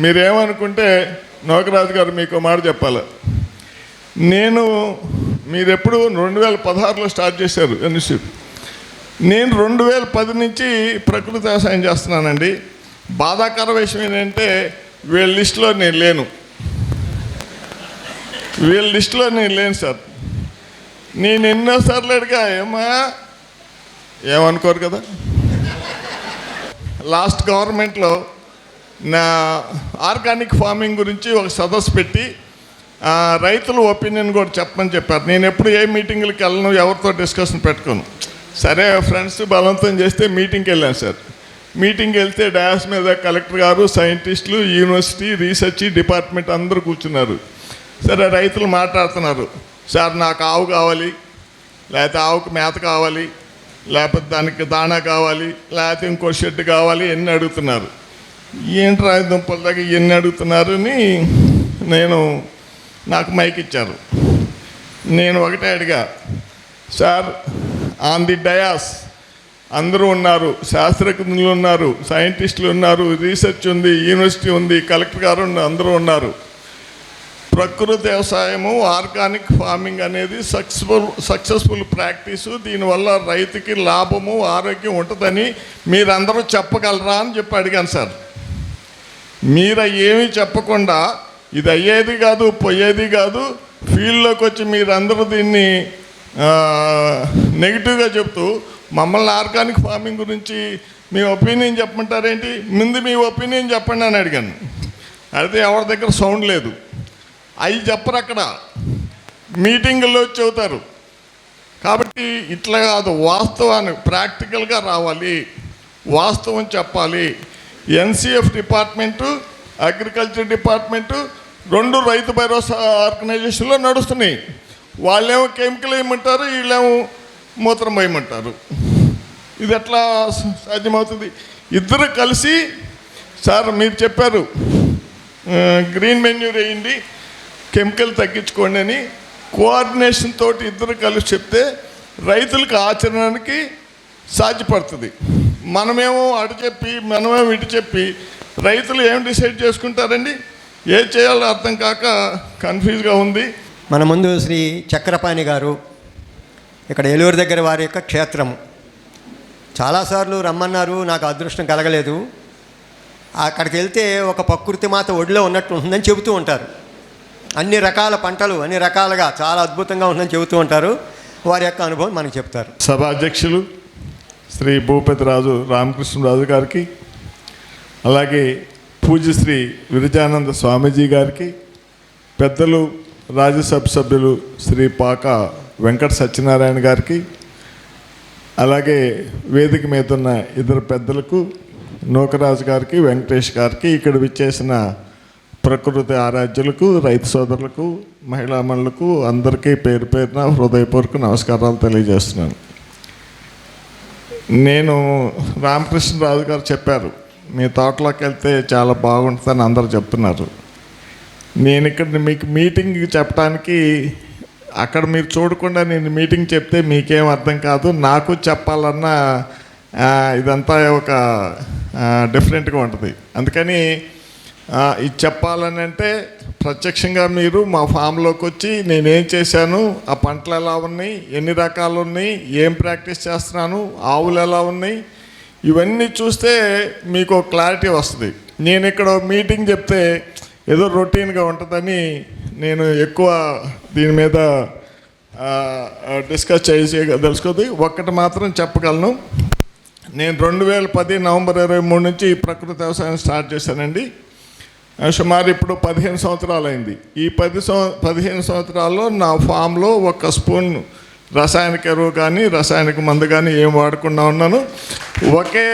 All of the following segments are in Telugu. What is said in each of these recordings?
మీరేమనుకుంటే నోకరాజు గారు మీకు మాట చెప్పాలి. నేను మీరెప్పుడు రెండు వేల పదహారులో స్టార్ట్ చేశారు ఇన్స్టిట్యూట్ నేను రెండు వేల పది నుంచి ప్రకృతి వ్యవసాయం చేస్తున్నానండి. బాధాకర విషయం ఏంటంటే వీళ్ళ లిస్టులో నేను లేను. వీళ్ళ లిస్టులో నేను లేను సార్. నేను ఎన్నోసార్లు అడిగా ఏమా ఏమనుకోరు కదా? లాస్ట్ గవర్నమెంట్లో నా ఆర్గానిక్ ఫార్మింగ్ గురించి ఒక సదస్సు పెట్టి రైతుల ఒపీనియన్ కూడా చెప్పమని చెప్పారు. నేను ఎప్పుడు ఏ మీటింగ్లకు వెళ్ళను ఎవరితో డిస్కషన్ పెట్టుకోను. సరే ఫ్రెండ్స్ బలవంతం చేస్తే మీటింగ్కి వెళ్ళాను సార్. మీటింగ్కి వెళ్తే డయాస్ మీద కలెక్టర్ గారు సైంటిస్టులు యూనివర్సిటీ రీసెర్చ్ డిపార్ట్మెంట్ అందరూ కూర్చున్నారు. సరే రైతులు మాట్లాడుతున్నారు. సార్ నాకు ఆవు కావాలి లేకపోతే ఆవుకు మేత కావాలి లేకపోతే దానికి దాణా కావాలి లేకపోతే ఇంకో షెడ్ కావాలి ఎన్ని అడుగుతున్నారు. ఏంటి రాయి దుంపల దగ్గర ఎన్ని అడుగుతున్నారని నేను నాకు మైక్ ఇచ్చారు. నేను ఒకటే అడిగా సార్ ఆన్ ది డయాస్ అందరూ ఉన్నారు శాస్త్రజ్ఞులు ఉన్నారు సైంటిస్టులు ఉన్నారు రీసెర్చ్ ఉంది యూనివర్సిటీ ఉంది కలెక్టర్ గారు అందరూ ఉన్నారు. ప్రకృతి వ్యవసాయము ఆర్గానిక్ ఫార్మింగ్ అనేది సక్సెస్ఫుల్ సక్సెస్ఫుల్ ప్రాక్టీసు దీనివల్ల రైతుకి లాభము ఆరోగ్యం ఉంటుందని మీరందరూ చెప్పగలరా? అని చెప్పి అడిగాను సార్. మీరు ఏమీ చెప్పకుండా ఇది అయ్యేది కాదు పోయేది కాదు ఫీల్డ్లోకి వచ్చి మీరందరూ దీన్ని నెగిటివ్గా చెప్తూ మమ్మల్ని ఆర్గానిక్ ఫార్మింగ్ గురించి మీ ఒపీనియన్ చెప్పమంటారేంటి? ముందు మీ ఒపీనియన్ చెప్పండి అని అడిగాను. అయితే ఎవరి దగ్గర సౌండ్ లేదు. అవి చెప్పరు అక్కడ. మీటింగుల్లో చెబుతారు. కాబట్టి ఇట్లా కాదు వాస్తవాన్ని ప్రాక్టికల్గా రావాలి. వాస్తవం చెప్పాలి. ఎన్సిఎఫ్ డిపార్ట్మెంటు అగ్రికల్చర్ డిపార్ట్మెంటు రెండు రైతు భరోసా ఆర్గనైజేషన్లో నడుస్తున్నాయి. వాళ్ళేమో కెమికల్ వేయమంటారు వీళ్ళేమో మూత్రం వేయమంటారు. ఇది ఎట్లా సాధ్యమవుతుంది? ఇద్దరు కలిసి సార్ మీరు చెప్పారు గ్రీన్ మెన్యూర్ వేయండి కెమికల్ తగ్గించుకోండి అని కోఆర్డినేషన్ తోటి ఇద్దరు కలిసి చెప్తే రైతులకు ఆచరణకి సాధ్యపడుతుంది. మనమేమో అటు చెప్పి మనమేమో ఇటు చెప్పి రైతులు ఏం డిసైడ్ చేసుకుంటారండి? ఏం చేయాలో అర్థం కాక కన్ఫ్యూజ్గా ఉంది. మన ముందు శ్రీ చక్రపాణి గారు ఇక్కడ ఏలూరు దగ్గర వారి యొక్క క్షేత్రము. చాలాసార్లు రమ్మన్నారు నాకు అదృష్టం కలగలేదు. అక్కడికి వెళ్తే ఒక ప్రకృతి మాత ఒడిలో ఉన్నట్టు ఉంటుందని చెబుతూ ఉంటారు. అన్ని రకాల పంటలు అన్ని రకాలుగా చాలా అద్భుతంగా ఉందని చెబుతూ ఉంటారు. వారి యొక్క అనుభవం మనకు చెప్తారు. సభాధ్యక్షులు శ్రీ భూపతిరాజు రామకృష్ణరాజు గారికి అలాగే పూజ్యశ్రీ విరజానంద స్వామీజీ గారికి పెద్దలు రాజ్యసభ సభ్యులు శ్రీ పాక వెంకట సత్యనారాయణ గారికి అలాగే వేదిక మీద ఉన్న ఇద్దరు పెద్దలకు నూకరాజు గారికి వెంకటేష్ గారికి ఇక్కడ విచ్చేసిన ప్రకృతి ఆరాధ్యులకు రైతు సోదరులకు మహిళామణులకు అందరికీ పేరు పేరున హృదయపూర్వక నమస్కారాలు తెలియజేస్తున్నాను. నేను రామకృష్ణరాజు గారు చెప్పారు మీ తోటలోకి వెళ్తే చాలా బాగుంటుందని అందరు చెప్తున్నారు. నేను ఇక్కడ మీకు మీటింగ్ చెప్పడానికి అక్కడ మీరు చూడకుండా నేను మీటింగ్ చెప్తే మీకేం అర్థం కాదు. నాకు చెప్పాలన్న ఇదంతా ఒక డిఫరెంట్గా ఉంటుంది. అందుకని ఇది చెప్పాలని అంటే ప్రత్యక్షంగా మీరు మా ఫామ్లోకి వచ్చి నేనేం చేశాను? ఆ పంటలు ఎలా ఉన్నాయి? ఎన్ని రకాలు ఉన్నాయి? ఏం ప్రాక్టీస్ చేస్తున్నాను? ఆవులు ఎలా ఉన్నాయి? ఇవన్నీ చూస్తే మీకు క్లారిటీ వస్తుంది. నేను ఇక్కడ మీటింగ్ చెప్తే ఏదో రొటీన్గా ఉంటుందని నేను ఎక్కువ దీని మీద డిస్కస్ చేసి తెలుసుకోదు. ఒక్కటి మాత్రం చెప్పగలను. నేను రెండు వేల పది నవంబర్ ఇరవై మూడు నుంచి ప్రకృతి వ్యవసాయం స్టార్ట్ చేశానండి. సుమారు ఇప్పుడు పదిహేను సంవత్సరాలు అయింది ఈ పది సంవ పదిహేను సంవత్సరాల్లో నా ఫామ్లో ఒక స్పూన్ రసాయనిక ఎరువు కానీ రసాయనిక మందు కానీ ఏం వాడకుండా ఉన్నాను. ఒకే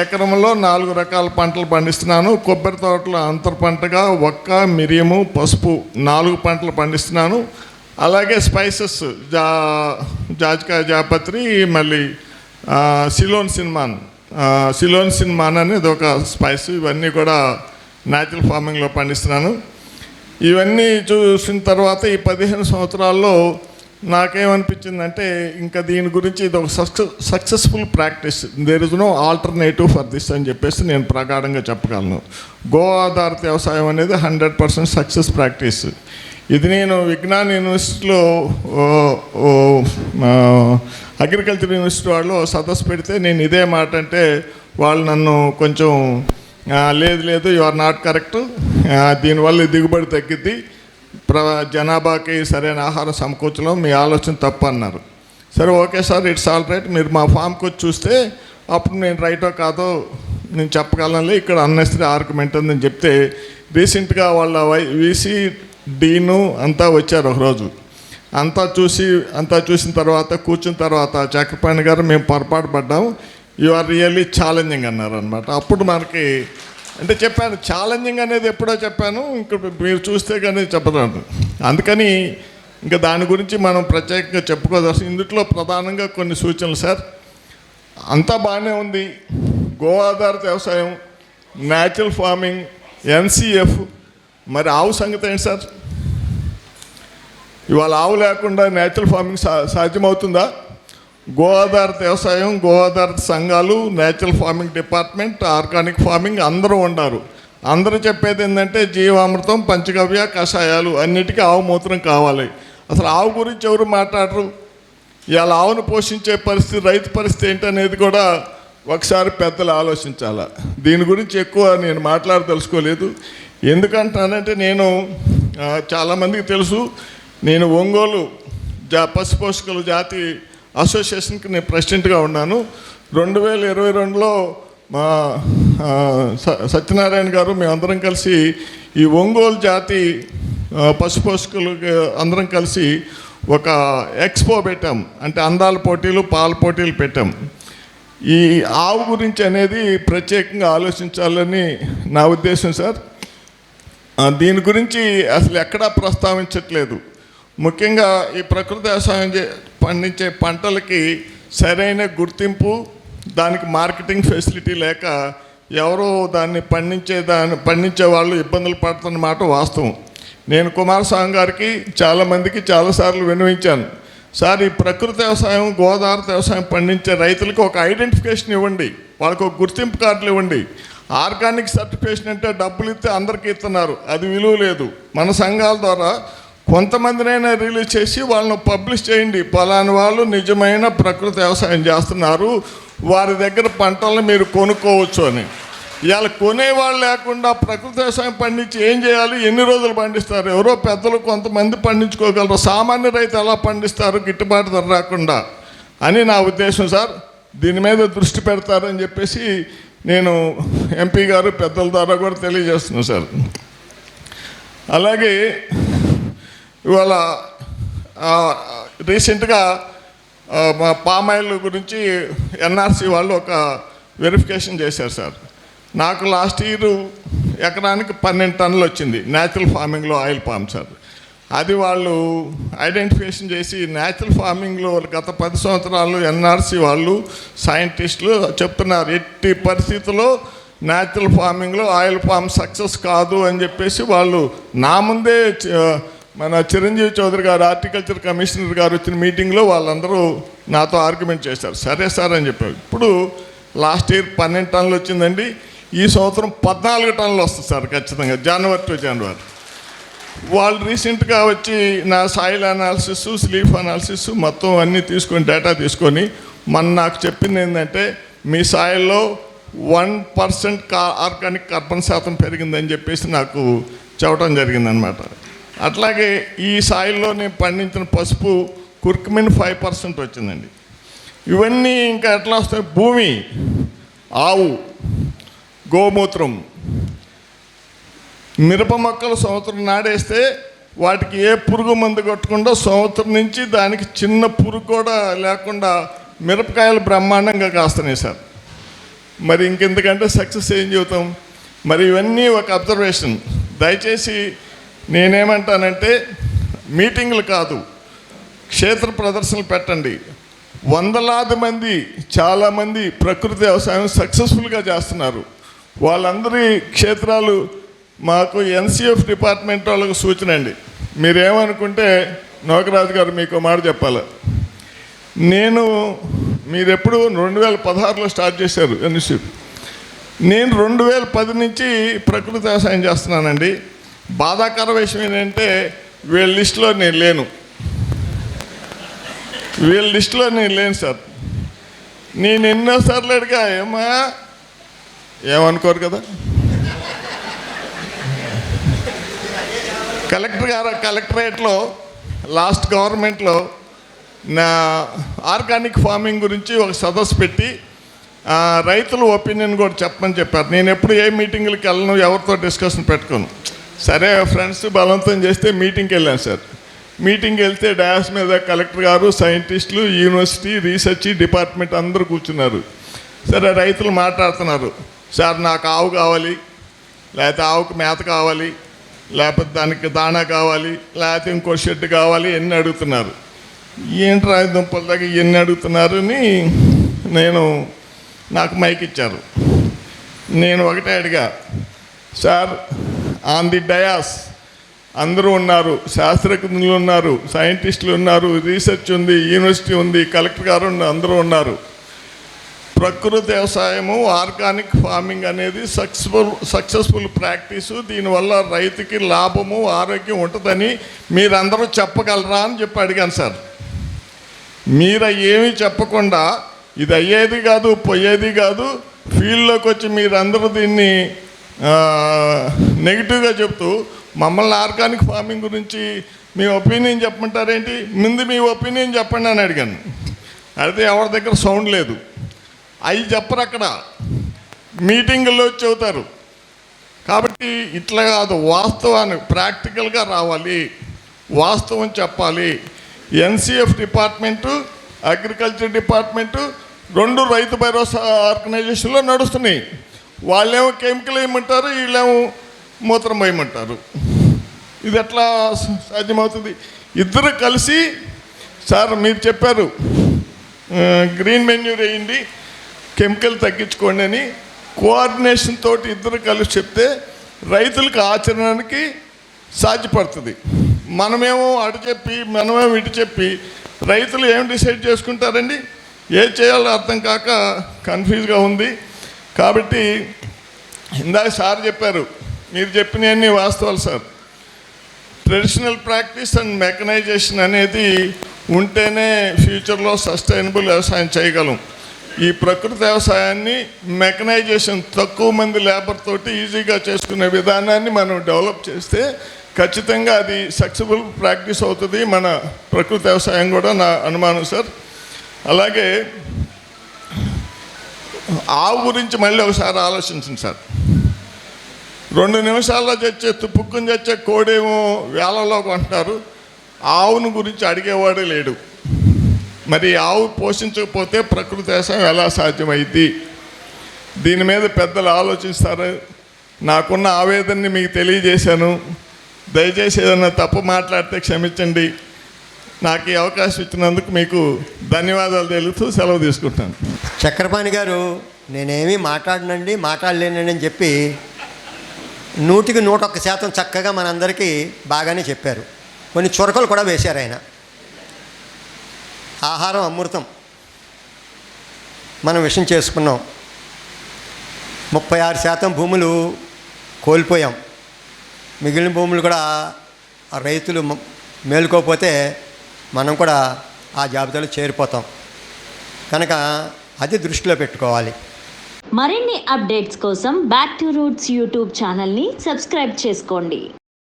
ఎకరంలో నాలుగు రకాల పంటలు పండిస్తున్నాను. కొబ్బరి తోటలో అంతర్ పంటగా ఒక్క మిరియము పసుపు నాలుగు పంటలు పండిస్తున్నాను. అలాగే స్పైసెస్ జా జాజికాయ జాపత్రి మళ్ళీ సిలోన్ సినిమాన్ సిలోన్ సినిమాన్ అనేది ఒక స్పైస్. ఇవన్నీ కూడా న్యాచురల్ ఫార్మింగ్లో పండిస్తున్నాను. ఇవన్నీ చూసిన తర్వాత ఈ పదిహేను సంవత్సరాల్లో నాకేమనిపించిందంటే ఇంకా దీని గురించి ఇది ఒక success successful practice. There is no alternative for this అని చెప్పేసి నేను ప్రగాఢంగా చెప్పగలను. గో ఆధారిత వ్యవసాయం అనేది హండ్రెడ్ పర్సెంట్ సక్సెస్ ప్రాక్టీస్. ఇది నేను విజ్ఞాన్ యూనివర్సిటీలో అగ్రికల్చర్ యూనివర్సిటీ వాళ్ళు సదస్సు పెడితే నేను ఇదే మాట అంటే వాళ్ళు నన్ను కొంచెం లేదు లేదు యు ఆర్ నాట్ కరెక్ట్ దీనివల్ల దిగుబడి తగ్గిద్ది. ప్ర జనాభాకి సరైన ఆహారం సమకూర్చడం మీ ఆలోచన తప్పు అన్నారు. సరే okay sir it's all right. మీరు మా ఫామ్కి వచ్చి చూస్తే అప్పుడు నేను రైటో కాదో నేను చెప్పగలను ఇక్కడ అన్నెసరీ ఆర్గ్యుమెంట్ ఉందని చెప్తే రీసెంట్గా వాళ్ళ వై వీసీ డీను అంతా వచ్చారు ఒకరోజు. అంతా చూసి అంతా చూసిన తర్వాత కూర్చున్న తర్వాత చక్రపాణి గారు మేము పొరపాటు పడ్డాము. యు ఆర్ రియల్లీ ఛాలెంజింగ్ అన్నారు అనమాట అప్పుడు మనకి అంటే చెప్పాను ఛాలెంజింగ్ అనేది ఎప్పుడో చెప్పాను ఇంకా మీరు చూస్తే కానీ చెప్పరాదు అందుకని ఇంకా దాని గురించి మనం ప్రత్యేకంగా చెప్పుకోదాల్సి ఇందులో ప్రధానంగా కొన్ని సూచనలు సార్. అంతా బాగానే ఉంది. గో ఆధారిత వ్యవసాయం న్యాచురల్ ఫార్మింగ్ ఎన్సిఎఫ్ మరి ఆవు సంగతి ఏంటి సార్? ఇవాళ ఆవు లేకుండా న్యాచురల్ ఫార్మింగ్ సా సాధ్యమవుతుందా? గోదావరి వ్యవసాయం గోదావరి సంఘాలు natural farming department organic farming అందరూ ఉన్నారు అందరూ చెప్పేది ఏంటంటే జీవామృతం పంచగవ్య కషాయాలు అన్నిటికీ ఆవు మూత్రం కావాలి. అసలు ఆవు గురించి ఎవరు మాట్లాడరు? ఇవాళ ఆవును పోషించే పరిస్థితి రైతు పరిస్థితి ఏంటనేది కూడా ఒకసారి పెద్దలు ఆలోచించాల. దీని గురించి ఎక్కువ నేను మాట్లాడదలుచుకోలేదు. ఎందుకంటానంటే నేను చాలామందికి తెలుసు నేను ఒంగోలు జా పశుపోషకుల జాతి అసోసియేషన్కి నేను ప్రెసిడెంట్గా ఉన్నాను. రెండు వేల ఇరవై రెండులో మా స- సత్యనారాయణ గారు మేమందరం కలిసి ఈ ఒంగోలు జాతి పశుపోషకులు పశు పోషకులు అందరం కలిసి ఒక ఎక్స్పో పెట్టాం. అంటే అందాల పోటీలు పాల పోటీలు పెట్టాం. ఈ ఆవు గురించి అనేది ప్రత్యేకంగా ఆలోచించాలని నా ఉద్దేశం సార్. దీని గురించి అసలు ఎక్కడా ప్రస్తావించట్లేదు. ముఖ్యంగా ఈ ప్రకృతి వ్యవసాయం చే- పండించే పంటలకి సరైన గుర్తింపు దానికి మార్కెటింగ్ ఫెసిలిటీ లేక ఎవరో దాన్ని పండించే దాన్ని పండించే వాళ్ళు ఇబ్బందులు పడుతున్న మాట వాస్తవం. నేను కుమారస్వామి గారికి చాలామందికి చాలాసార్లు విన్నవించాను. సార్ ఈ ప్రకృతి వ్యవసాయం గోదావరి వ్యవసాయం పండించే రైతులకు ఒక ఐడెంటిఫికేషన్ ఇవ్వండి. వాళ్ళకు ఒక గుర్తింపు కార్డులు ఇవ్వండి. ఆర్గానిక్ సర్టిఫికేషన్ అంటే డబ్బులు ఇస్తే అందరికీ ఇస్తున్నారు. అది విలువ లేదు. మన సంఘాల ద్వారా కొంతమందినైనా రిలీజ్ చేసి వాళ్ళను పబ్లిష్ చేయండి. పలాని వాళ్ళు నిజమైన ప్రకృతి వ్యవసాయం చేస్తున్నారు. వారి దగ్గర పంటలను మీరు కొనుక్కోవచ్చు అని. ఇవాళ కొనేవాళ్ళు లేకుండా ప్రకృతి వ్యవసాయం పండించి ఏం చేయాలి? ఎన్ని రోజులు పండిస్తారు? ఎవరో పెద్దలు కొంతమంది పండించుకోగలరు. సామాన్య రైతు ఎలా పండిస్తారు? గిట్టుబాటు ధర రాకుండా అని నా ఉద్దేశం సార్. దీని మీద దృష్టి పెడతారని చెప్పేసి నేను ఎంపీ గారు పెద్దల ద్వారా కూడా తెలియజేస్తున్నాను సార్. అలాగే ఇవాళ రీసెంట్గా మా పామాయిల్ గురించి ఎన్ఆర్సి వాళ్ళు ఒక వెరిఫికేషన్ చేశారు సార్. నాకు లాస్ట్ ఇయర్ ఎకరానికి పన్నెండు టన్నులు వచ్చింది న్యాచురల్ ఫార్మింగ్లో ఆయిల్ పామ్ సార్. అది వాళ్ళు ఐడెంటిఫికేషన్ చేసి న్యాచురల్ ఫార్మింగ్లో గత పది సంవత్సరాలు ఎన్ఆర్సి వాళ్ళు సైంటిస్టులు చెప్తున్నారు ఎట్టి పరిస్థితుల్లో న్యాచురల్ ఫార్మింగ్లో ఆయిల్ ఫామ్ సక్సెస్ కాదు అని చెప్పేసి వాళ్ళు నా ముందే మన చిరంజీవి చౌదరి గారు హార్టికల్చర్ కమిషనర్ గారు వచ్చిన మీటింగ్లో వాళ్ళందరూ నాతో ఆర్గ్యుమెంట్ చేశారు. సరే సార్ అని చెప్పారు. ఇప్పుడు లాస్ట్ ఇయర్ పన్నెండు టన్నులు వచ్చిందండి. ఈ సంవత్సరం పద్నాలుగు టన్నులు వస్తుంది సార్ ఖచ్చితంగా. జనవరి టు జనవరి వాళ్ళు రీసెంట్గా వచ్చి నా సాయిల్ అనాలిసిస్ స్లీప్ అనాలిసిస్ మొత్తం అన్నీ తీసుకొని డేటా తీసుకొని మన నాకు చెప్పింది ఏంటంటే మీ సాయిల్లో వన్ పర్సెంట్ కా ఆర్గానిక్ కార్బన్ శాతం పెరిగిందని చెప్పేసి నాకు చెప్పడం జరిగిందనమాట అట్లాగే ఈ సాయిల్లో నేను పండించిన పసుపు కుర్కుమిన్ ఫైవ్ పర్సెంట్ వచ్చిందండి. ఇవన్నీ ఇంకా ఎట్లా వస్తాయి? భూమి ఆవు గోమూత్రం. మిరప మొక్కలు సంవత్సరం నాడేస్తే వాటికి ఏ పురుగు మందు కొట్టకుండా సంవత్సరం నుంచి దానికి చిన్న పురుగు కూడా లేకుండా మిరపకాయలు బ్రహ్మాండంగా కాస్తున్నాయి సార్. మరి ఇంకెందుకంటే సక్సెస్ ఏం చెబుతాం? మరి ఇవన్నీ ఒక అబ్జర్వేషన్. దయచేసి నేనేమంటానంటే మీటింగ్లు కాదు క్షేత్ర ప్రదర్శనలు పెట్టండి. వందలాది మంది చాలామంది ప్రకృతి వ్యవసాయం సక్సెస్ఫుల్గా చేస్తున్నారు. వాళ్ళందరి క్షేత్రాలు మాకు ఎన్సిఎఫ్ డిపార్ట్మెంట్ వాళ్ళకు సూచన అండి. మీరేమనుకుంటే నోకరాజు గారు మీకు మాట చెప్పాలి. నేను మీరెప్పుడు రెండు వేల పదహారులో స్టార్ట్ చేశారు ఇన్స్టిట్యూట్ నేను రెండు వేల పది నుంచి ప్రకృతి వ్యవసాయం చేస్తున్నానండి. బాధాకర విషయం ఏంటంటే వీళ్ళ లిస్టులో నేను లేను. వీళ్ళ లిస్టులో నేను లేను సార్. నేను ఎన్నోసార్లు అడిగా ఏమా ఏమనుకోరు కదా? కలెక్టర్ గారు కలెక్టరేట్లో లాస్ట్ గవర్నమెంట్లో నా ఆర్గానిక్ ఫార్మింగ్ గురించి ఒక సదస్సు పెట్టి రైతుల ఒపీనియన్ కూడా చెప్పమని చెప్పారు. నేను ఎప్పుడు ఏ మీటింగ్లకు వెళ్ళను ఎవరితో డిస్కషన్ పెట్టుకోను. సరే ఫ్రెండ్స్ బలవంతం చేస్తే మీటింగ్కి వెళ్ళాను సార్. మీటింగ్కి వెళ్తే డాస్ మీద కలెక్టర్ గారు సైంటిస్టులు యూనివర్సిటీ రీసెర్చ్ డిపార్ట్మెంట్ అందరూ కూర్చున్నారు. సరే రైతులు మాట్లాడుతున్నారు. సార్ నాకు ఆవు కావాలి లేకపోతే ఆవుకు మేత కావాలి లేకపోతే దానికి దాణా కావాలి లేకపోతే ఇంకో షెడ్ కావాలి ఎన్ని అడుగుతున్నారు. ఏంట్రా ఈ దుంపల దగ్గర ఎన్ని అడుగుతున్నారు అని నేను నాకు మైక్ ఇచ్చారు. నేను ఒకటే అడిగా సార్ ఆన్ ది డయాస్. అందరూ ఉన్నారు శాస్త్రజ్ఞులు ఉన్నారు సైంటిస్టులు ఉన్నారు రీసెర్చ్ ఉంది యూనివర్సిటీ ఉంది కలెక్టర్ గారు అందరూ ఉన్నారు. ప్రకృతి వ్యవసాయము ఆర్గానిక్ ఫార్మింగ్ అనేది సక్సెస్ఫుల్ సక్సెస్ఫుల్ ప్రాక్టీసు దీనివల్ల రైతుకి లాభము ఆరోగ్యం ఉంటుందని మీరందరూ చెప్పగలరా అని చెప్పి అడిగాను సార్. మీరు ఏమీ చెప్పకుండా ఇది అయ్యేది కాదు పోయేది కాదు ఫీల్డ్లోకి వచ్చి మీరందరూ దీన్ని నెగిటివ్గా చెప్తూ మమ్మల్ని ఆర్గానిక్ ఫార్మింగ్ గురించి మీ ఒపీనియన్ చెప్పమంటారేంటి? ముందు మీ ఒపీనియన్ చెప్పండి అని అడిగాను. అడిగితే ఎవరి దగ్గర సౌండ్ లేదు. అవి చెప్పరు అక్కడ. మీటింగుల్లో చెబుతారు. కాబట్టి ఇట్లా కాదు వాస్తవాన్ని ప్రాక్టికల్గా రావాలి. వాస్తవం చెప్పాలి. ఎన్సిఎఫ్ డిపార్ట్మెంటు అగ్రికల్చర్ డిపార్ట్మెంటు రెండు రైతు భరోసా ఆర్గనైజేషన్లో నడుస్తున్నాయి. వాళ్ళేమో కెమికల్ వేయమంటారు వీళ్ళేమో మూత్రం వేయమంటారు ఇది ఎట్లా సాధ్యమవుతుంది? ఇద్దరు కలిసి సార్ మీరు చెప్పారు గ్రీన్ మెన్యూ వేయండి కెమికల్ తగ్గించుకోండి అని కోఆర్డినేషన్ తోటి ఇద్దరు కలిసి చెప్తే రైతులకు ఆచరణకి సాధ్యపడుతుంది. మనమేమో అటు చెప్పి మనమేమో ఇటు చెప్పి రైతులు ఏం డిసైడ్ చేసుకుంటారండి? ఏం చేయాలో అర్థం కాక కన్ఫ్యూజ్గా ఉంది. కాబట్టి ఇందాక సార్ చెప్పారు మీరు చెప్పినవన్నీ వాస్తవాలు sir. Traditional practice and mechanization అనేది ఉంటేనే ఫ్యూచర్లో సస్టైనబుల్ వ్యవసాయం చేయగలం. ఈ ప్రకృతి వ్యవసాయాన్ని మెకనైజేషన్ తక్కువ మంది లేబర్ తోటి ఈజీగా చేసుకునే విధానాన్ని మనం డెవలప్ చేస్తే ఖచ్చితంగా అది సక్సెస్ఫుల్ ప్రాక్టీస్ అవుతుంది మన ప్రకృతి వ్యవసాయం కూడా నా అనుమానం సార్. అలాగే ఆవు గురించి మళ్ళీ ఒకసారి ఆలోచించండి సార్. రెండు నిమిషాల్లో చచ్చే తుప్పుకుని చచ్చే కోడేమో వేలలో కొంటారు ఆవును గురించి అడిగేవాడే లేడు. మరి ఆవు పోషించకపోతే ప్రకృతి వ్యవసాయం ఎలా సాధ్యమైంది దీని మీద పెద్దలు ఆలోచిస్తారు. నాకున్న ఆవేదనని మీకు తెలియజేశాను. దయచేసి ఏదైనా తప్పు మాట్లాడితే క్షమించండి. నాకు ఈ అవకాశం ఇచ్చినందుకు మీకు ధన్యవాదాలు తెలుపుతూ సెలవు తీసుకుంటాను. చక్రపాణి గారు నేనేమీ మాట్లాడనండి మాట్లాడలేనండి అని చెప్పి నూటికి నూట ఒక్క శాతం చక్కగా మనందరికీ బాగానే చెప్పారు. కొన్ని చురకలు కూడా వేశారు ఆయన. ఆహారం అమృతం. మనం విషయం చేసుకున్నాం. ముప్పై ఆరు శాతం భూములు కోల్పోయాం. మిగిలిన భూములు కూడా రైతులు మేలుకోకపోతే మనం కూడా ఆ జాబితాలో చేరిపోతాం. కనుక అది దృష్టిలో పెట్టుకోవాలి. మరిన్ని అప్డేట్స్ కోసం బ్యాక్ టు రూట్స్ యూట్యూబ్ ఛానల్ని సబ్స్క్రైబ్ చేసుకోండి.